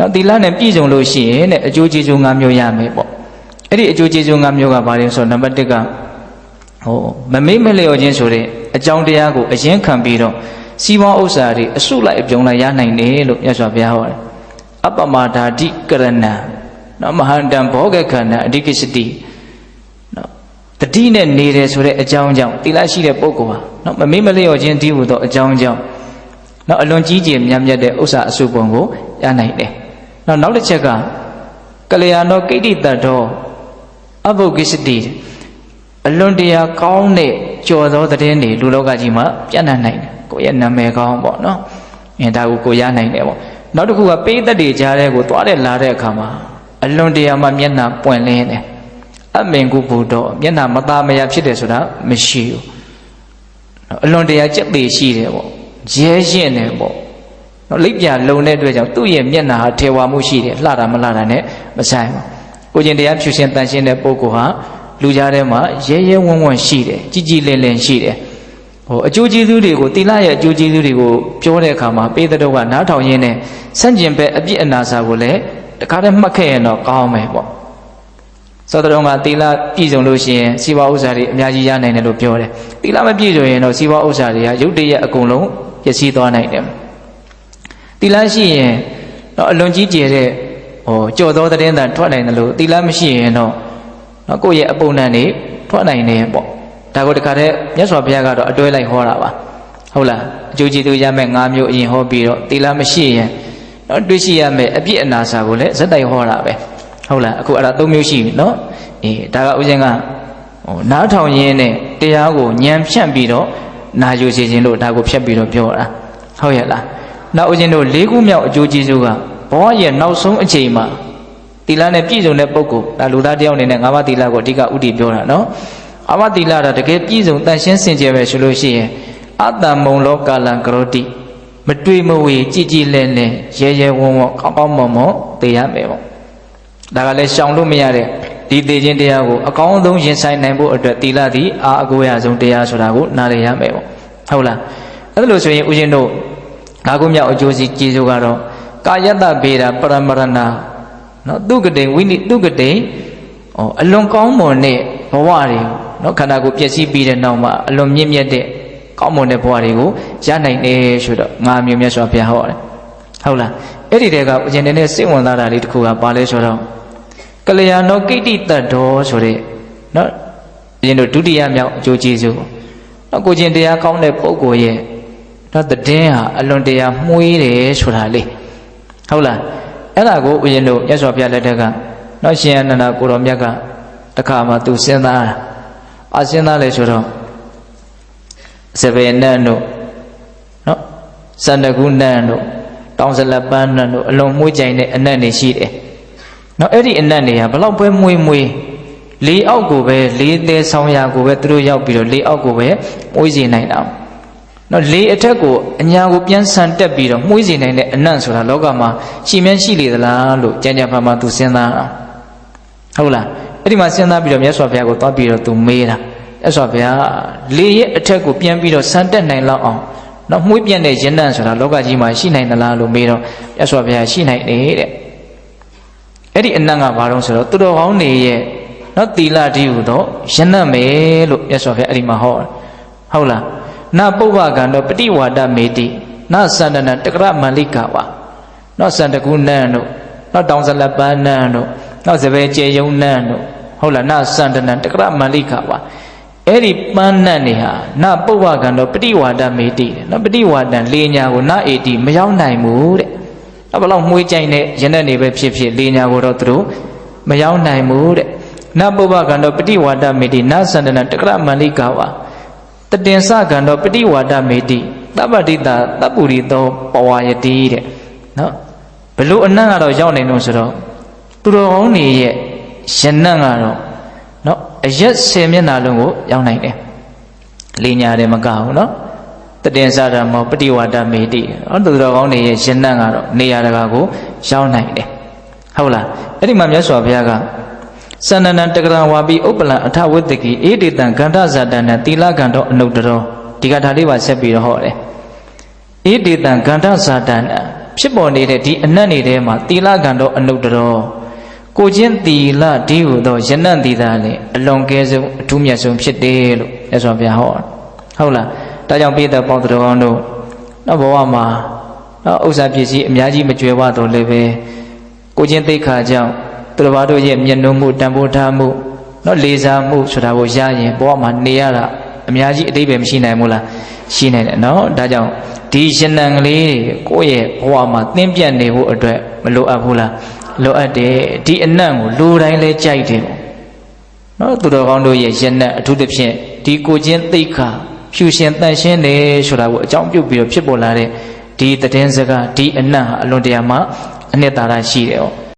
နော်သီလနဲ့ပြည့်စုံလို့ရှိရင်တဲ့အကျိုးကျေးဇူး၅မျိုးရမယ်ပေါ့အဲ့ဒီအကျိုးကျေးဇူး၅မျိုးကဘာလဲဆိုတော့နံပါတ်1ကဟိုမမေ့မလျော်ခြင်းဆိုတဲ့အကြောင်းတရားကိုအရင်ခံပြီးတော့စီးပွားဥစ္စာတွေအစုလိုက်အပြုံလိုက်ရနိုင်တယ်လို့မြတ်စွာဘုရားဟောတယ်အပမဓာတိကရဏံနော်မဟာတံဘောဂခန္ဓာအဓိကစတိနော်တတိနဲ့နေတယ်ဆိုတဲ့အကြောင်းကြောင့်တိလရှိတဲ့ပုဂ္ဂိုလ်ဟာနော်မမေ့မလျော်ခြင်းတည်ဟူသောအကြောင်းကြောင့်နော်အလွန်ကြီးကျယ်မြတ်မြတ်တဲ့ဥစ္စာအစုပုံကိုရနိုင်တယ် နော်နောက်တစ်ချက်ကကလျာဏောကိဋ္တိတတောအဘုကိစတိအလွန်တရာကောင်းတဲ့ကြော်သောသတင်းတွေလူလောကကြီးမှာပြန့်နှံ့နိုင်တယ်ကိုယ့်ရဲ့နာမည်ကောင်းပေါ့နော်အဲဒါကိုကိုရနိုင်တယ်ပေါ့နောက်တစ်ခုကပေးသက်တွေကြားတဲ့ကိုသွားတဲ့လာတဲ့အခါမှာအလွန်တရာမှမျက်နှာပွင့်လင်းတယ်အမင်ကုဘုဒ္ဓမျက်နှာမသားမယာဖြစ်တယ်ဆိုတာမရှိဘူးအလွန်တရာကြက်သေးရှိတယ်ပေါ့ရဲရင်တယ်ပေါ့ နော်လိပ်ပြလုံတဲ့အတွက်ကြောင့်သူ့ရဲ့မျက်နှာဟာထေဝါမှုရှိတယ်လှတာမလှတာနဲ့မဆိုင်ဘူးကိုကျင်တရားဖြူရှင်တန်ရှင်းတဲ့ပုဂ္ဂိုလ်ဟာလူကြားထဲမှာရဲရဲဝံ့ဝံ့ရှိတယ်ကြည်ကြည်လင်လင်ရှိတယ်ဟိုအကျိုးကျေးဇူးတွေကိုတိလရဲ့အကျိုးကျေးဇူးတွေကိုပြောတဲ့အခါမှာပေးတဲ့တော့ကနားထောင်ရင်းနဲ့ဆန့်ကျင်ဘက်အပြစ်အနာစာကိုလည်းတခါတည်းမှတ်ခဲ့ရင်တော့ကောင်းမယ်ပေါ့သောတော်ကတိလပြည့်စုံလို့ရှိရင်စီးပွားဥစ္စာတွေအများကြီးရနိုင်တယ်လို့ပြောတယ်တိလမပြည့်စုံရင်တော့စီးပွားဥစ္စာတွေကရုပ်တရက်အကုန်လုံးပျက်စီးသွားနိုင်တယ် တိလရှိရင်တော့အလွန်ကြီးကျယ်တဲ့ဟိုကြော်သောသတင်းသာထွက်နိုင်တယ်လို့တိလမရှိရင်တော့နော်ကိုယ့်ရဲ့အပုံနဲ့နေထွက်နိုင်တယ်ပေါ့ဒါကိုတခါတည်းမြတ်စွာဘုရားကတော့အတွဲလိုက်ဟောတာပါဟုတ်လားအကျိုးကျေးဇူးရမယ့်၅မျိုးအရင်ဟောပြီးတော့တိလမရှိရင်နော်တွေ့ရှိရမယ့်အပြစ်အနာစာကိုလည်းဇက်တိုက်ဟောတာပဲဟုတ်လားအခုအဲ့ဒါ၃မျိုးရှိပြီနော်အေးဒါကဥစဉ်ကဟိုနားထောင်ရင်းနဲ့တရားကိုညံဖြန့်ပြီးတော့နာယူစီခြင်းလို့ဒါကိုဖြတ်ပြီးတော့ပြောတာဟုတ်ရဲ့လား နောက်ဥစဉ်တို့၄ခုမြောက်အကျိုးကျေးဇူးကဘဝရဲ့နောက်ဆုံးအချိန်မှာတိလနဲ့ပြည့်စုံတဲ့ပုဂ္ဂိုလ်ဒါလူသားတယောက်အနေနဲ့ငါးပါးတိလကိုအဓိကဥတည်ပြောတာနော်အမတိလတာတကယ်ပြည့်စုံတန်ရှင်းစင်ကြယ်ပဲဆိုလို့ရှိရင်အတ္တမုံလောကလံကရောတိမတွေ့မဝေကြည်ကြည်လဲလဲရဲရဲဝံ့ဝံ့ကောင်းကောင်းမွန်မွန်သိရမယ်ပေါ့ဒါကလည်းရှောင်လို့မရတဲ့ဒီသိခြင်းတရားကိုအကောင်းဆုံးရင်ဆိုင်နိုင်ဖို့အတွက်တိလသည်အာအကိုရဆုံးတရားဆိုတာကိုနားလည်ရမယ်ပေါ့ဟုတ်လားအဲ့လိုဆိုရင်ဦးဇင်းတို့ ငါးခုမြောက်အကျိုးစီကျေးဇူးကတော့ကာယတ္တဗေဒပရမရဏနော်သူကတိဝိနိသူကတိဟောအလွန်ကောင်းမွန်တဲ့ဘဝတွေကိုနော်ခန္ဓာကိုယ်ပျက်စီးပြီးတဲ့နောက်မှာအလွန်မြင့်မြတ်တဲ့ကောင်းမွန်တဲ့ဘဝတွေကိုရနိုင်တယ်ဆိုတော့ငါမျိုးမြတ်စွာဘုရားဟောတယ်ဟုတ်လားအဲ့ဒီတည်းကအရင်တည်းနဲ့စိတ်ဝင်စားတာလေးတစ်ခုကပါလဲဆိုတော့ကလျာဏောကိဋ္တိတ္တောဆိုတဲ့နော်အရင်တို့ဒုတိယမြောက်အကျိုးကျေးဇူးနော်ကိုကျင်တရားကောင်းတဲ့ပုဂ္ဂိုလ်ရဲ့ တော့တည်င်းဟာအလွန်တရာမှုေးတယ်ဆိုတာလေဟုတ်လားအဲ့ဒါကိုဦးဇင်းတို့မြတ်စွာဘုရားလက်ထက်ကနော်ရှင်အနန္ဒကိုတော်မြတ်ကတခါမှသူစဉ်းစားအစဉ်းစားလေဆိုတော့စပယ်နတ်တို့နော်စန္ဒကုနတ်တို့တောင်စလပန်းနတ်တို့အလွန်မှုကြိုင်တဲ့အနတ်တွေရှိတယ်နော်အဲ့ဒီအနတ်တွေကဘလောက်ပဲမွေးမွေးလေးအောက်ကိုပဲလေးသေးဆောင်ရာကိုပဲသူတို့ရောက်ပြီးတော့လေးအောက်ကိုပဲမွေးစေနိုင်တာ နော်လေးအထက်ကိုအညာကိုပြန်ဆန်တက်ပြီးတော့မှုေးစေနိုင်တဲ့အနတ်ဆိုတာလောကမှာရှိမြဲရှိလေသလားလို့ကြံကြံဖန်ဖန်သူစဉ်းစားအောင်ဟုတ်လားအဲ့ဒီမှာစဉ်းစားပြီးတော့မြတ်စွာဘုရားကိုသွားပြီးတော့သူမေးတာမြတ်စွာဘုရားလေရဲ့အထက်ကိုပြန်ပြီးတော့ဆန်တက်နိုင်လောက်အောင်နော်မှုေးပြန့်တဲ့ယဉ်နှံ့ဆိုတာလောကကြီးမှာရှိနိုင်သလားလို့မေးတော့မြတ်စွာဘုရားရှိနိုင်တယ်တဲ့အဲ့ဒီအနတ်ကဘာလို့ဆိုတော့သူတော်ကောင်းနေရဲ့နော်သီလတည်းဟူတော့ယဉ်နှံ့မယ်လို့မြတ်စွာဘုရားအဲ့ဒီမှာဟောတယ်ဟုတ်လား နပုဗ္ဗကံတော့ပฏิဝါဒမေတိနသန္တနတကရမန္လိကဝါနော်စန္တကုနံတို့နော်တောင်စလပန်းနံတို့နော်စပယ်ကျေယုံနံတို့ဟုတ်လားနသန္တနတကရမန္လိကဝါအဲ့ဒီပန်းနံနေဟာနပုဗ္ဗကံတော့ပฏิဝါဒမေတိနော်ပฏิဝါဒံလေညာကိုနအေတိမရောက်နိုင်ဘူးတဲ့နော်ဘလောက်မှုေးကြိုင်တဲ့ရနဲ့နေပဲဖြစ်ဖြစ်လေညာကိုတော့သူတို့မရောက်နိုင်ဘူးတဲ့နပုဗ္ဗကံတော့ပฏิဝါဒမေတိနသန္တနတကရမန္လိကဝါ တတင်စကံတော့ပฏิဝါဒမေတိတပ္ပတိတာတပ္ပုရိသောပဝါယတိတဲ့နော်ဘလို့အနတ်ကတော့ရောက်နေလို့ဆိုတော့သူတော်ကောင်းနေရဲ့ယနတ်ကတော့နော်အရက်ဆယ်မျက်နှာလုံးကိုရောက်နိုင်တယ်လေးညာတယ်မကဘူးနော်တတင်စတာမောပฏิဝါဒမေတိဟောသူတော်ကောင်းနေရဲ့ယနတ်ကတော့နေရာတကာကိုရောက်နိုင်တယ်ဟုတ်လားအဲ့ဒီမှာမြတ်စွာဘုရားက စန္ဒနံတကရဝါပိဥပ္ပလံအထဝတ္တကိအေတေတံဂန္ဓဇာတနံသီလကံတော်အနုတ္တရောဒီကထာလေးပါဆက်ပြီးတော့ဟောတယ်အေတေတံဂန္ဓဇာတနံဖြစ်ပေါ်နေတဲ့ဒီအနတ်နေတဲ့မှာသီလကံတော့အနုတ္တရောကိုချင်းသီလဒီဟုသောယနံ့သီတာလေအလွန်ကဲဆုံးအထူးမြတ်ဆုံးဖြစ်တယ်လို့မြတ်စွာဘုရားဟောဟုတ်လားဒါကြောင့်ပိဿပေါင်းတော်ကောင်းတို့တော့ဘဝမှာတော့ဥစ္စာပစ္စည်းအများကြီးမကြွယ်ဝတော့လည်းပဲကိုချင်းသိက္ခာကြောင့် သူတော်ဘာတို့ရဲ့မျက်နှာမှုတန်ဖိုးထားမှုတော့လေးစားမှုဆိုတာကိုရရင်ဘဝမှာနေရတာအများကြီးအတိပ္ပယ်မရှိနိုင်ဘူးလားရှိနိုင်တယ်နော်ဒါကြောင့်ဒီရှင်နံကလေးတွေကိုယ့်ရဲ့ဘဝမှာသင်ပြတ်နေဖို့အတွက်မလိုအပ်ဘူးလားလိုအပ်တယ်ဒီအနံ့ကိုလူတိုင်းလဲကြိုက်တယ်ပေါ့နော်သူတော်ကောင်းတို့ရဲ့ယနံ့အထူးသဖြင့်ဒီကိုချင်းသိက္ခာဖြူရှင်တန်ရှင်းတယ်ဆိုတာကိုအကြောင်းပြုပြီးတော့ဖြစ်ပေါ်လာတဲ့ဒီတည်င်းစကားဒီအနံ့ဟာအလွန်တရာမှအနှစ်သာရရှိတယ်ပေါ့